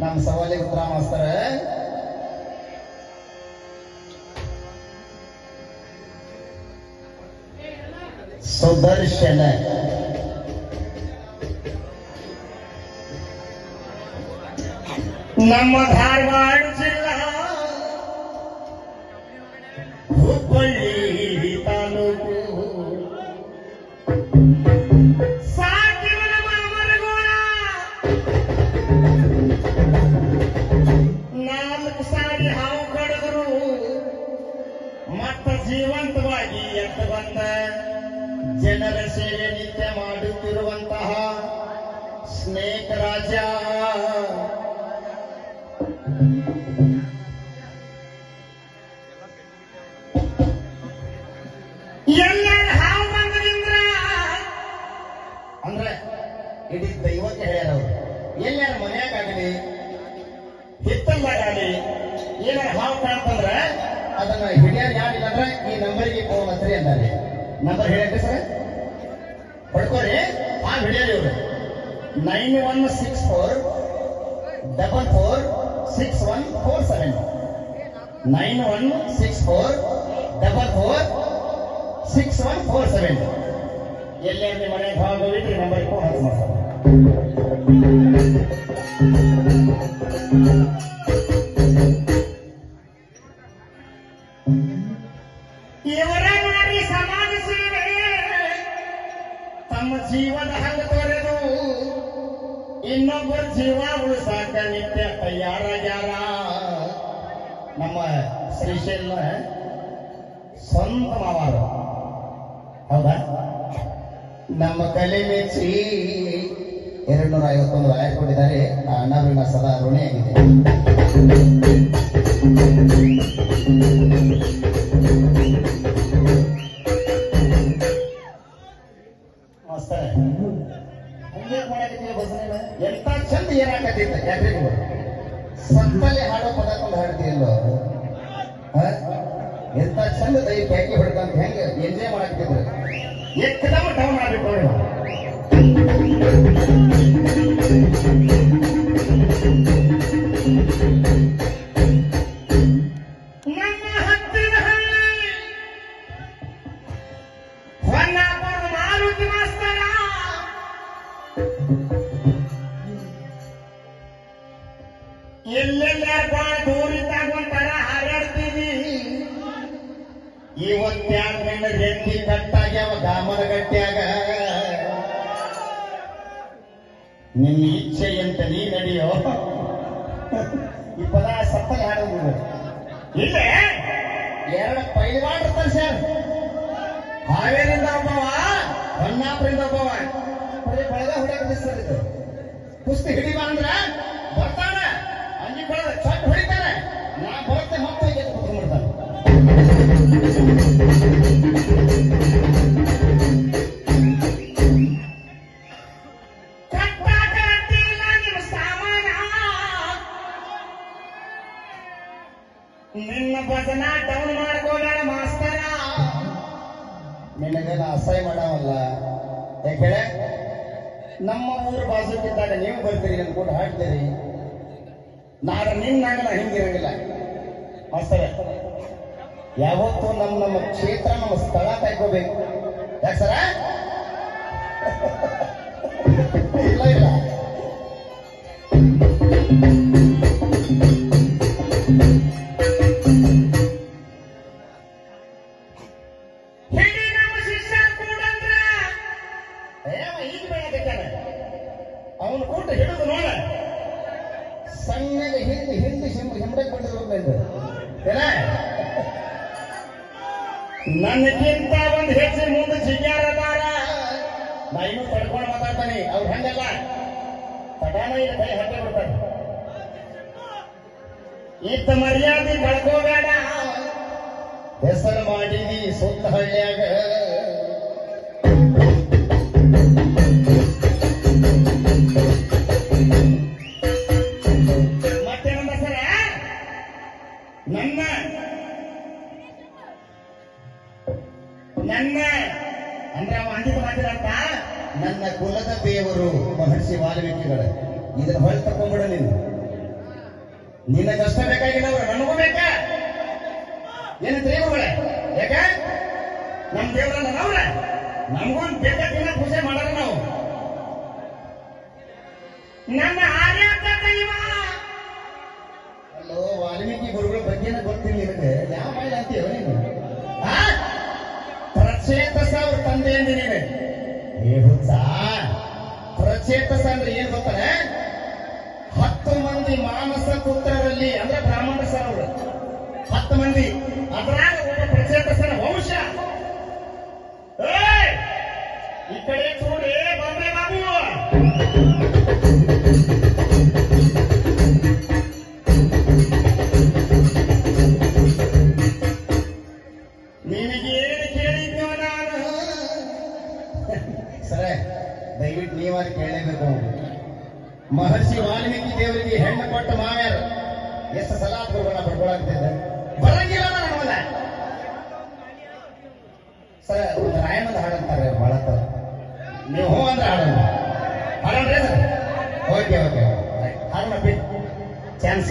ನಮ್ಮ ಸವಾಲಿಗೆ ಉತ್ತರ ಮಾಸ್ತರ ಸುದರ್ಶನ. ನಮ್ಮ ಧಾರವಾಡ ಜೀವಂತವಾಗಿ ಎತ್ತ ಬಂದ ಜನರ ಸೇವೆ ನಿತ್ಯ ಮಾಡುತ್ತಿರುವಂತಹ ಸ್ನೇಹ ರಾಜ. ಎಲ್ಲರ ಹಾವು ಬಂದ್ರಿಂದ ಅಂದ್ರೆ ಇಡೀ ದೈವಕ್ಕೆ ಹೇಳ್ಯಾರ ಅವ್ರು. ಎಲ್ಲಾರ ಮನೆಯಾಗಲಿ ಹಿತ್ತಲ್ದಾಗಲಿ ಏನಾರ ಹಾವು ಕಾಣ್ತಂದ್ರ ಅದನ್ನ ಹಿಡಿಯಾರ ಯಾರಿಲ್ಲ ಅಂದ್ರೆ ಈ ನಂಬರಿಗೆ ಫೋನ್ ಹಚ್ರಿ ಅಂತಾರೆ. ನಂಬರ್ ಹೇಳಿ ಸರ್? ಪಡ್ಕೋರಿ ಆ ಹಿಡಿಯಲಿ ಇವರು. Nine one six four double four six one four seven. Nine one six four double four six one four seven. ಎಲ್ಲೇ ನಿಮ್ಮ ಮನೆಗೆ ಹೋಗಿದ್ರಿ ನಂಬರ್ ಫೋನ್ ಹಚ್ಚ ಮಾಡ್ತಾರೆ ಹಂಗ ತೊರೆದು ಇನ್ನೊಬ್ಬರ ಜೀವ ಉಳಿಸಾಕ ನಿತ್ಯ ತಯಾರಾಗ್ಯಾರ ನಮ್ಮ ಶ್ರೀಶೈಲ ಸ್ವಂತ ಮಾವಾರು. ಹೌದಾ? ನಮ್ಮ ಕಲೆ ಮೆಚ್ಚಿ ಎರಡು ನೂರ ಐವತ್ತೊಂದು ರಾಯ ಕೊಟ್ಟಿದ್ದಾರೆ ಆ ಅಣ್ಣವರಿನ ಸದಾ ಋಣಿಯಾಗಿದೆ ಸತ್ತಲ್ಲಿ ಹಾಡೋ ಪದ ಕೊಂಡು ಹಾಡ್ತಿಲ್ಲೋ ಎಂತ ಚಂದ ದೈ ಪ್ಯಾಕಿ ಹೊಡ್ಕಂತ ಹೆಂಗೆ ಎಂಜಾಯ್ ಮಾಡಕತ್ತಿದ್ರು ಎಕ್ಕದಮ್ಮ ಡೌನ್ ಹಳ್ಳಿ ಹೊನ್ನಾಪುರ ಮಾರುತಿ ಮಾಸ್ತರ. ಎಲ್ಲೆಲ್ಲ ಬಾಳ ದೂರಿದ್ದಾಗ ಒಂಥರ ಹಾರಾಡ್ತೀವಿ ಇವತ್ತ್ಯಾಗ ನನ್ನ ರೆಂದಿ ಕಟ್ಟಾಗ್ಯಾವ ದಾಮನ ಗಟ್ಟಿಯಾಗ ನಿನ್ನ ಇಚ್ಛೆ ಅಂತ ನೀ ನಡೆಯೋ? ಈ ಪದ ಸತ್ತ ಹಾಡೋದು ಇಲ್ಲೇ? ಎರಡು ಪೈಲ್ವಾಡ್ತಾರೆ ಸರ್ ಹಾವೇರಿಂದ ಒಬ್ಬವ, ಹೊನ್ನಾಪುರಿಂದ ಒಬ್ಬವ. ಬರೀ ಬಳಗ ಹೊಡ್ಯಾಕ ಸರ್ ಇದು. ಕುಸ್ತಿ ಹಿಡಿಬಾ ಅಂದ್ರ ನಿನ್ನ ಭಜನ ಡೌನ್ ಮಾಡ್ಕೋಬೇಡ ಮಾಸ್ತರ. ನಿನಗೆಲ್ಲ ಅಸಹ್ಯ ಮಾಡವಲ್ಲ. ಯಾಕೆ ನಮ್ಮ ಊರು ಬಾಜುಕಿದ್ದಾಗ ನೀವು ಬರ್ತೀರಿ ಅನ್ಕೊಂಡು ಹಾಡ್ತೀರಿ. ನಾಳೆ ನಿನ್ನಾಗಲ್ಲ ಹಿಂಗಿರಂಗಿಲ್ಲ. ಮಾಸ್ತರ ಯಾವತ್ತೂ ನಮ್ಮ ನಮ್ಮ ಕ್ಷೇತ್ರ ನಮ್ಮ ಸ್ಥಳ ಕಾಯ್ಕೋಬೇಕು ಯಾಕೆ ಸರ? ಇಲ್ಲ ಇಲ್ಲ. ಅವನು ಕೊಟ್ಟು ಹಿಡಿದು ನೋಡ. ಸಣ್ಣಗೆ ಹಿಂದೆ ಹಿಂದೆ ಹಿಂದೆ ಹಿಂದೆ ಬಂದಿರೋದ್ರಿಂದ ಏನ? ನನಗಿಂತ ಒಂದು ಹೆಜ್ಜೆ ಮುಂದೆ ಜಿಗ್ಯಾರದಾರ ನಾ ಇನ್ನೂ ಪಡ್ಕೊಂಡು ಮಾತಾಡ್ತಾನೆ. ಅವ್ರು ಹಂಗಲ್ಲ. ಪಟಾಣ ಇಲ್ಲಿ ಕೈ ಹಟ್ಟೆ ಬಿಡ್ತಾರೆ ಇತ್ತ ಮರ್ಯಾದೆ ಬಳ್ಕೋಬೇಡ ಹೆಸರು ಮಾಡಿದಿ ಸುತ್ತ ಹಳ್ಳಿಯಾಗ. ನನ್ನ ಅಂದ್ರೆ ಅಂದಿದ ಮಾತಿರತ್ತ ನನ್ನ ಕುಲದ ದೇವರು ಮಹರ್ಷಿ ವಾಲ್ಮೀಕಿಗಳು ಇದನ್ನ ಹೊಳೆ ತಕೊಂಡ್ಬಿಡ ನೀನು. ನಿನ್ನ ಕಷ್ಟ ಬೇಕಾಗಿಲ್ಲ ಅವ್ರ ನನಗೂ ಬೇಕ? ಏನು ದೇವರುಗಳೇ ಯಾಕ ನಮ್ ದೇವರ ನಾವ್ರ ನಮಗೂ ದಿನ ಪೂಜೆ ಮಾಡಲ್ಲ ನಾವು. ನನ್ನ ಆರ್ಯಾತ ದೈವ ಅಲ್ಲೋ, ವಾಲ್ಮೀಕಿ ಗುರುಗಳ ಬಗ್ಗೆನ ಗೊತ್ತಿಲ್ಲ ನಿನಗೆ. ಯಾವ ಅಂತೀವ ನೀನು? ಪ್ರಚೇತಸ ಅವ್ರ ತಂದೆ ಅಂದಿ ಏ ಹುಚ್ಚ ಪ್ರಚೇತಸ ಅಂದ್ರೆ ಏನ್ ಗೊತ್ತಾನೆ ಹತ್ತು ಮಂದಿ ಮಾನಸ ಪುತ್ರರಲ್ಲಿ ಅಂದ್ರೆ ಬ್ರಾಹ್ಮಣ ಸರ್ ಅವರು ಹತ್ತು ಮಂದಿ. ಅದ್ರಾಗ ಒಬ್ಬ ಪ್ರಚೇತಸನ ವಂಶ! ಈ ಕಡೆ ಬಂದ್ರೆ ಬಾಬು ದಯವಿಟ್ಟು ನೀವಾರು ಕೇಳಲೇಬೇಕು ಮಹರ್ಷಿ ವಾಲ್ಮೀಕಿ ದೇವರಿಗೆ ಹೆಣ್ಣು ಕೊಟ್ಟ ಮಾವ್ಯಾರು, ಎಷ್ಟು ಸಲ ಗುರುಗಳನ್ನ ಪಡ್ಕೊಳ್ಳಾಗ್ತಿದ್ದೆ ಬರಂಗಿಲ್ಲ ನಮ್ಮಲ್ಲ ಸರ್ ಒಂದು ರಾಯಣ್ಣದ ಹಾಡಂತಾರೆ ಬಹಳ ನೀವು ಹೂ ಅಂದ್ರೆ ಹಾಡಲ್ಲ. ಹಾಡಲ್ರಿ ಸರ್. ಓಕೆ ಓಕೆ ಹಾಡೋಣ ಚಾನ್ಸ್